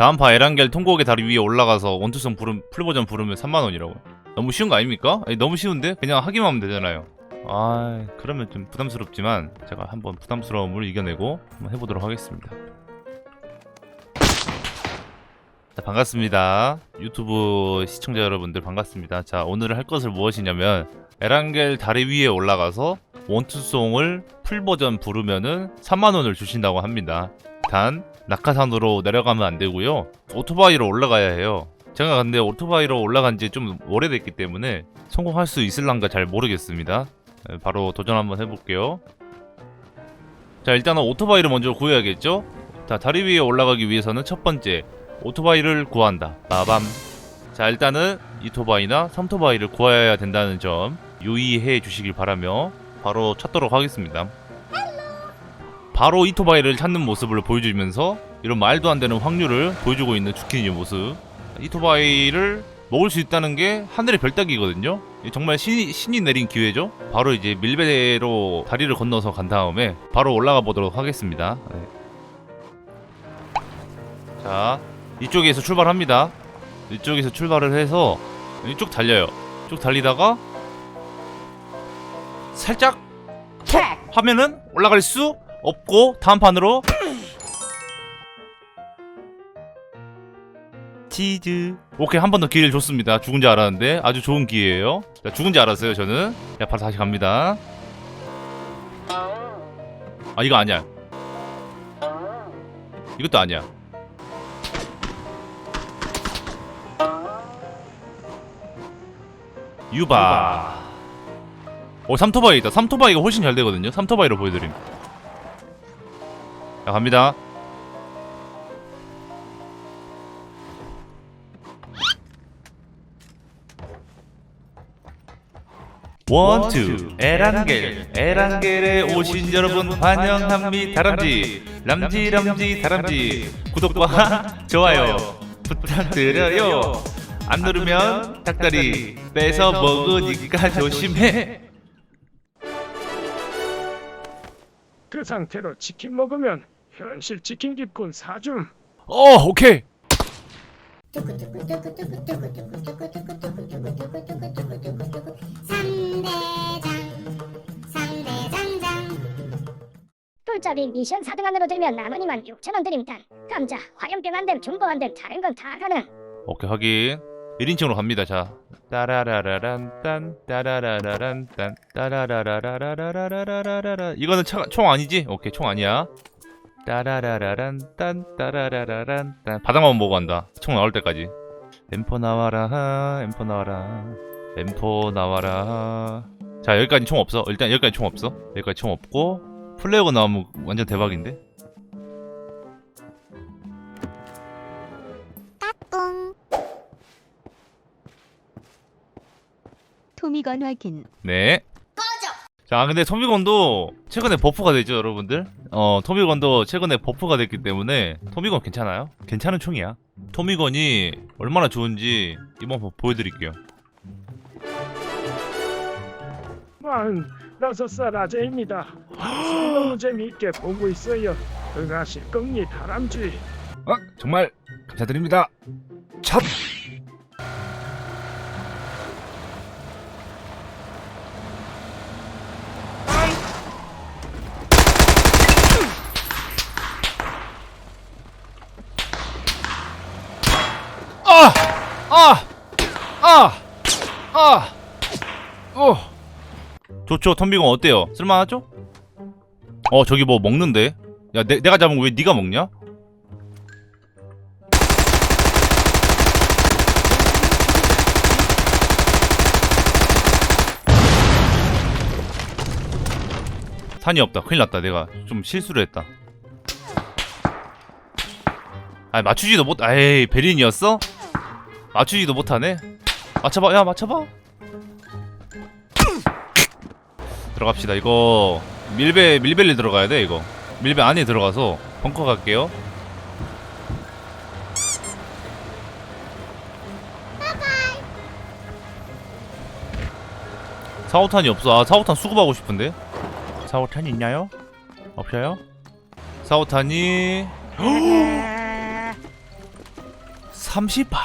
다음 파 에란겔 통곡의 다리 위에 올라가서 원투성 부름 풀버전 부르면 3만원이라고. 너무 쉬운 거 아닙니까? 아니, 너무 쉬운데? 그냥 하기만 하면 되잖아요. 아 그러면 좀 부담스럽지만 제가 한번 부담스러움을 이겨내고 한번 해보도록 하겠습니다. 자, 반갑습니다. 유튜브 시청자 여러분들 반갑습니다. 자 오늘 할 것을 무엇이냐면 에란겔 다리 위에 올라가서 원투송을 풀버전 부르면은 3만원을 주신다고 합니다. 단 낙하산으로 내려가면 안 되고요. 오토바이로 올라가야 해요. 제가 근데 오토바이로 올라간 지 좀 오래됐기 때문에 성공할 수 있을란가 잘 모르겠습니다. 네, 바로 도전 한번 해볼게요. 자 일단은 오토바이를 먼저 구해야겠죠? 자 다리 위에 올라가기 위해서는 첫 번째 오토바이를 구한다. 빠밤. 자 일단은 이토바이나 삼토바이를 구해야 된다는 점 유의해 주시길 바라며 바로 찾도록 하겠습니다 바로 이토바이를 찾는 모습을 보여주면서 이런 말도 안 되는 확률을 보여주고 있는 주키니의 모습. 이토바이를 먹을 수 있다는 게 하늘의 별따기거든요. 정말 신이, 신이 내린 기회죠. 바로 이제 밀배로 다리를 건너서 간 다음에 바로 올라가 보도록 하겠습니다. 네. 자 이쪽에서 출발합니다. 이쪽에서 출발을 해서 이쪽 달려요. 쭉 달리다가 살짝 톡 하면은 올라갈 수 없고 다음 판으로. 치즈. 오케이 한 번 더 기회를 줬습니다. 죽은 줄 알았는데 아주 좋은 기회예요. 자, 죽은 줄 알았어요 저는. 자 바로 다시 갑니다. 아 이거 아니야. 이것도 아니야. 유바. 어 삼토바이 있다. 삼토바이가 훨씬 잘 되거든요. 삼토바이로 보여드림 자 갑니다. 원투. 에란겔. 에란겔에 오신 여러분 환영합니다. 다람쥐. 람쥐 람쥐 다람쥐. 구독과 좋아요 부탁드려요. 안 누르면 닭다리 뺏어 먹으니까 조심해 그 상태로 치킨 먹으면 현실 치킨 기쁜 사줌. 어 오케이. 삼대장 삼대장장 똘잡이 미션 4등 안으로 들면 나머니만 6천원 드립니다. 감자 화염병 안 됨 중고 안됨 다른 건 다 가능. 오케이 확인. 1인칭으로 갑니다 자 따라라라란 딴 따라라라란 딴 따라라라라라라라라라라 이거는 차, 총 아니지? 오케이 총 아니야 따라라라란 딴 따라라라란 딴 바닥만 보고 간다 총 나올 때까지 엠포 나와라 엠포 나와라 엠포 나와라 자 여기까지 총 없어 일단 여기까지 총 없어 여기까지 총 없고 플레이어 나오면 완전 대박인데 토미건 확인. 네. 자, 근데 토미건도 최근에 버프가 됐죠, 여러분들? 어, 토미건도 최근에 버프가 됐기 때문에 토미건 괜찮아요? 괜찮은 총이야. 토미건이 얼마나 좋은지 이번 번 보여드릴게요. 만 나서 쌀아재입니다. 방송 너무 재미있게 보고 있어요. 응하실 겁니 다 람쥐. 아, 정말 감사드립니다. 첫! 아! 아! 아! 아! 어! 좋죠, 텀비건 어때요? 쓸만하죠? 어, 저기 뭐 먹는데? 야, 내, 내가 잡은 거 왜 네가 먹냐? 탄이 없다. 큰일 났다. 내가 좀 실수를 했다. 아 맞추지도 못. 에이 베린이었어? 맞추지도 못하네. 맞춰봐. 야 맞춰봐. 들어갑시다. 이거 밀배 밀배를 들어가야 돼 이거. 밀배 안에 들어가서 벙커 갈게요. 사오탄이 없어. 아 사오탄 수급하고 싶은데. 사오탄 있나요? 없어요? 사오탄이 38.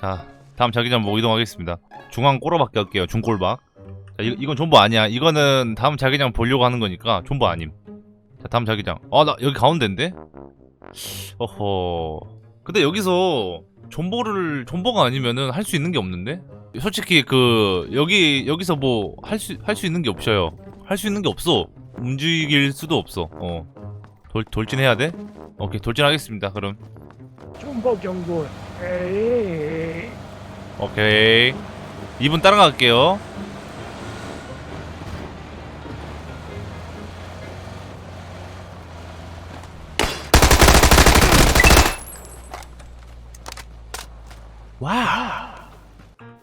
자, 다음 자기장 보고 이동하겠습니다. 중앙 꼬로밖에 할게요. 중골박. 자, 이, 이건 존버 아니야. 이거는 다음 자기장 보려고 하는 거니까 존버 아님. 자, 다음 자기장. 아, 나 여기 가운데인데? 어허. 근데 여기서 존버를 존버가 아니면은 할 수 있는 게 없는데? 솔직히 그 여기 여기서 뭐 할 수 할 수 있는 게 없어요. 할 수 있는 게 없어. 움직일 수도 없어. 어. 돌 돌진해야 돼? 오케이 돌진하겠습니다. 그럼 정보 경고. 에이. 오케이. 2분 따라갈게요. 와우.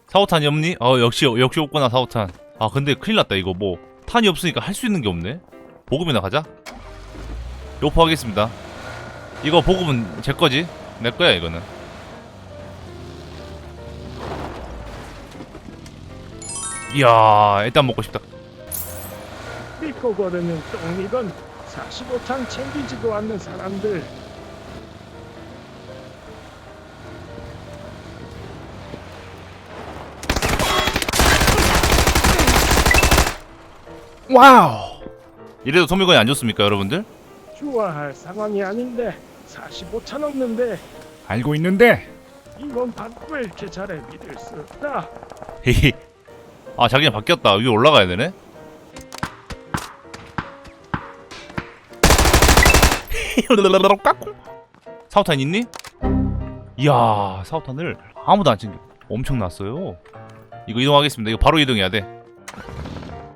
사오탄이 없니? 어 역시 역시 없구나 사오탄. 아 근데 큰일 났다 이거 뭐 탄이 없으니까 할 수 있는 게 없네. 보급이나 가자. 요포 하겠습니다. 이거 보급은 제 거지? 내 거야 이거는. 이야 일단 먹고 싶다 믿고 걸으면 똥이건 45탄 챙기지도 않는 사람들. 와우 이래도 소미건이 안 좋습니까 여러분들? 좋아할 상황이 아닌데 45탄 없는데 알고 있는데 이건 이렇게 잘해 믿을 수 없다. 히히 아 자기장 바뀌었다. 위에 올라가야 되네. 사우탄 있니? 이야 사우탄을 아무도 안 챙겨. 엄청 났어요. 이거 이동하겠습니다. 이거 바로 이동해야 돼.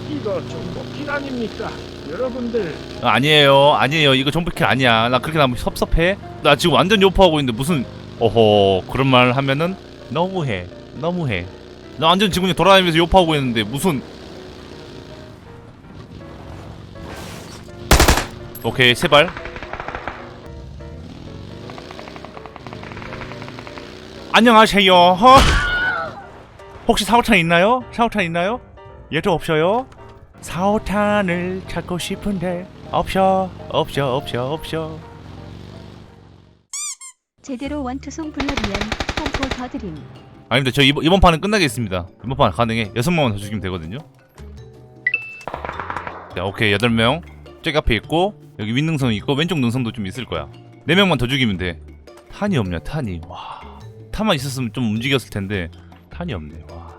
이거 정보킬 아닙니까? 여러분들. 아, 아니에요. 아니에요. 이거 점프킬 아니야. 나 그렇게 나면 섭섭해. 나 지금 완전 요포하고 있는데 무슨 어허 그런 말 하면은 너무해. 너무해 나 완전 지금 그냥 돌아다니면서 요포하고 있는데 무슨 오케이 세발 안녕하세요 허? 혹시 사오탄 있나요? 사오탄 있나요? 얘도 없어요? 사오탄을 찾고 싶은데 없어 없어 없어 없어 제대로 원투송 불러주면 pompo 더 드림. 아닙니다 저 이번, 이번 판은 끝나겠습니다. 이번 판 가능해. 여섯 명만 더 죽이면 되거든요. 자 오케이. 여덟 명. 저기 앞에 있고 여기 윗능선 있고 왼쪽 능선도 좀 있을 거야. 네 명만 더 죽이면 돼. 탄이 없냐 탄이? 와. 탄만 있었으면 좀 움직였을 텐데 탄이 없네. 와.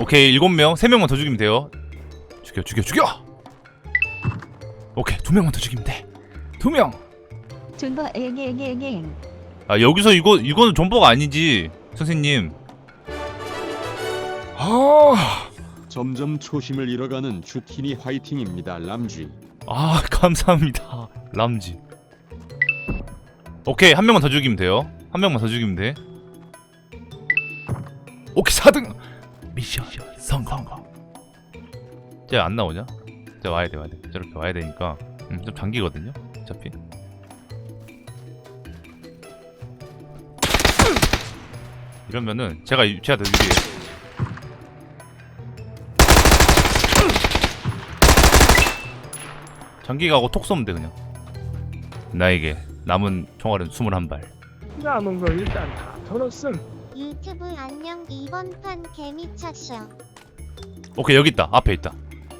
오케이. 일곱 명 세 명만 더 죽이면 돼요. 죽여 죽여 죽여! 오케이. 두 명만 더 죽이면 돼 두 명! 존버 엥엥엥엥. 아 여기서 이거 이거는 존버가 아니지 선생님. 아. 점점 초심을 잃어가는 주티니 화이팅입니다. 람쥐. 아 감사합니다 람지 오케이 한 명만 더 죽이면 돼요. 한 명만 더 죽이면 돼. 오케이 4등. 미션 성공. 쟤안 나오냐? 쟤 와야 돼 와야 돼. 저렇게 와야 되니까. 음, 좀 잠기거든요 어차피 이러면은 제가 더 유리해 장기 가고 톡 쏘면 돼 그냥. 나에게 남은 총알은 21발. 남은 거 일단 다 털었음. 유튜브 안녕 이번 판 개미쳤어. 오케이 여기 있다. 앞에 있다.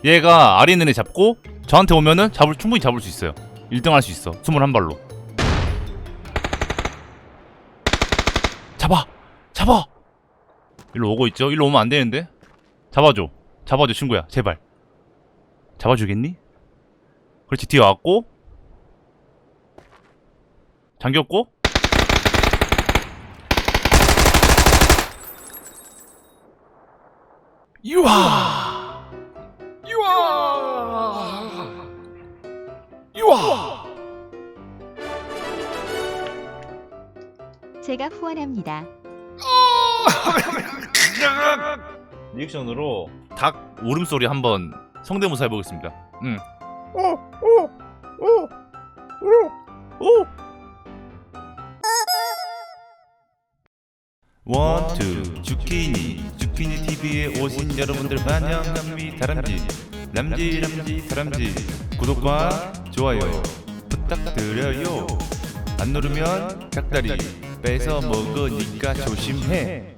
얘가 있는 애 잡고 저한테 오면은 잡을 충분히 잡을 수 있어요. 1등 할 수 있어. 21발로 잡아! 일로 오고 있죠? 일로 오면 안 되는데? 잡아줘. 잡아줘 친구야. 제발. 잡아주겠니? 그렇지 뒤에 왔고. 잠겼고. 유아! 유아! 유아! 제가 후원합니다. 리액션으로 닭 울음소리 한번 성대모사 해보겠습니다. 응. 원투 주키니 주키니 TV에 오신 여러분들 환영합니다. 다람쥐 남지 남지 다람쥐 구독과 좋아요 부탁드려요. 안 누르면 짝다리 뺏어 먹으니까 조심해